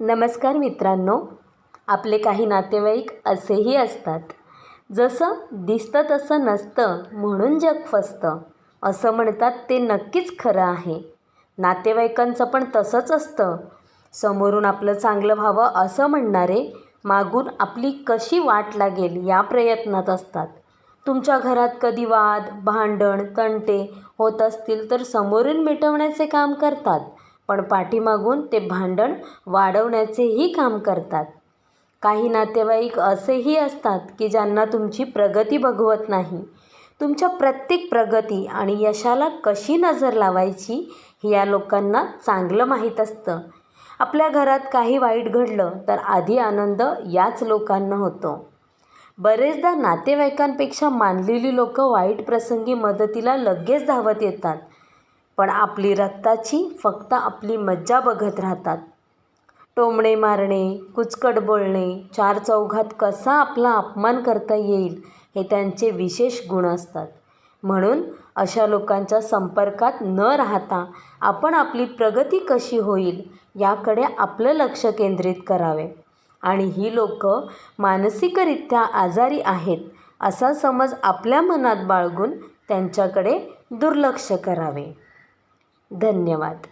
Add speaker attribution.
Speaker 1: नमस्कार मित्रांनो. आपले काही नातेवाईक असेही असतात. जसं दिसतं तसं नसतं म्हणून जग फसतं असं म्हणतात ते नक्कीच खरं आहे. नातेवाईकांचं पण तसंच असतं. समोरून आपलं चांगलं व्हावं असं म्हणणारे मागून आपली कशी वाट लागेल या प्रयत्नात असतात. तुमच्या घरात कधी वाद भांडण तंटे होत असतील तर समोरून मिटवण्याचे काम करतात. पण पाठीमागून ते भांडण वाढवण्याचेही काम करतात. काही नातेवाईक असेही असतात की ज्यांना तुमची प्रगती बघवत नाही. तुमच्या प्रत्येक प्रगती आणि यशाला कशी नजर लावायची हे या लोकांना चांगलं माहीत असतं. आपल्या घरात काही वाईट घडलं तर आधी आनंद याच लोकांना होतो. बरेचदा नातेवाईकांपेक्षा मानलेली लोकं वाईट प्रसंगी मदतीला लगेच धावत येतात. पण आपली रक्ताची फक्त आपली मज्जा बघत राहतात. टोमणे मारणे कुचकट बोलणे चार चौघात कसा आपला अपमान करता येईल हे त्यांचे विशेष गुण असतात. म्हणून अशा लोकांच्या संपर्कात न राहता आपण आपली प्रगती कशी होईल याकडे आपलं लक्ष केंद्रित करावे. आणि ही लोक मानसिकरित्या आजारी आहेत असा समज आपल्या मनात बाळगून त्यांच्याकडे दुर्लक्ष करावे. धन्यवाद.